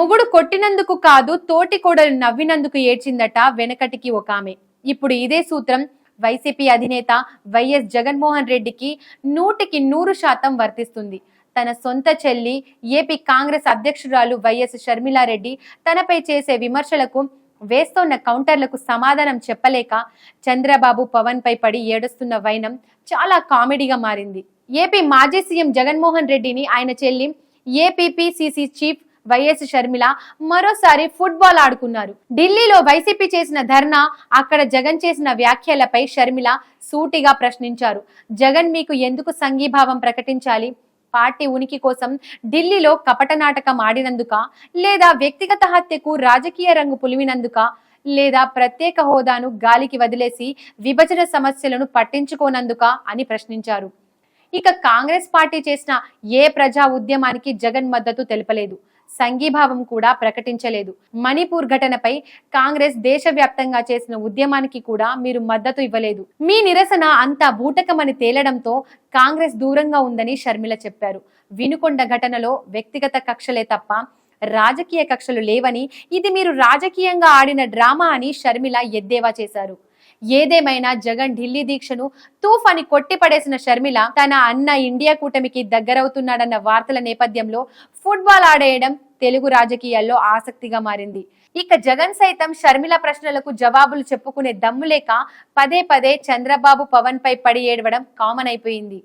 మొగుడు కొట్టినందుకు కాదు తోటి కోడలు నవ్వినందుకు ఏడ్చిందట వెనకటికి ఒక ఆమె. ఇప్పుడు ఇదే సూత్రం వైసీపీ అధినేత వైఎస్ జగన్మోహన్ రెడ్డికి నూటికి నూరు శాతం వర్తిస్తుంది. తన సొంత చెల్లి ఏపీ కాంగ్రెస్ అధ్యక్షురాలు వైఎస్ షర్మిలారెడ్డి తనపై చేసే విమర్శలకు వేస్తోన్న కౌంటర్లకు సమాధానం చెప్పలేక చంద్రబాబు పవన్ పై పడి ఏడుస్తున్న వైనం చాలా కామెడీగా మారింది. ఏపీ మాజీ సీఎం జగన్మోహన్ రెడ్డిని ఆయన చెల్లి ఏపీపీసీసీ చీఫ్ వైఎస్ షర్మిల మరోసారి ఫుట్బాల్ ఆడుకున్నారు. ఢిల్లీలో వైసీపీ చేసిన ధర్నా అక్కడ జగన్ చేసిన వ్యాఖ్యలపై షర్మిల సూటిగా ప్రశ్నించారు. జగన్ మీకు ఎందుకు సంఘీభావం ప్రకటించాలి? పార్టీ ఉనికి కోసం ఢిల్లీలో కపట నాటకం ఆడినందుక? లేదా వ్యక్తిగత హత్యకు రాజకీయ రంగు పులివినందుక లేదా ప్రత్యేక హోదాను గాలికి వదిలేసి విభజన సమస్యలను పట్టించుకోనందుక? అని ప్రశ్నించారు. ఇక కాంగ్రెస్ పార్టీ చేసిన ఏ ప్రజా ఉద్యమానికి జగన్ మద్దతు తెలపలేదు? సంఘీభావం కూడా ప్రకటించలేదు. మణిపూర్ ఘటనపై కాంగ్రెస్ దేశవ్యాప్తంగా చేసిన ఉద్యమానికి కూడా మీరు మద్దతు ఇవ్వలేదు. మీ నిరసన అంతా బూటకమని తేలడంతో కాంగ్రెస్ దూరంగా ఉందని షర్మిల చెప్పారు. వినుకొండ ఘటనలో వ్యక్తిగత కక్షలే తప్ప రాజకీయ కక్షలు లేవని ఇది మీరు రాజకీయంగా ఆడిన డ్రామా అని షర్మిల ఎద్దేవా చేశారు. ఏదేమైనా జగన్ ఢిల్లీ దీక్షను తూఫ్ అని కొట్టిపడేసిన షర్మిల తన అన్న ఇండియా కూటమికి దగ్గరవుతున్నాడన్న వార్తల నేపథ్యంలో ఫుట్బాల్ ఆడేయడం తెలుగు రాజకీయాల్లో ఆసక్తిగా మారింది. ఇక జగన్ సైతం షర్మిల ప్రశ్నలకు జవాబులు చెప్పుకునే దమ్ము లేక పదే పదే చంద్రబాబు పవన్ పై పడి ఏడవడం కామన్ అయిపోయింది.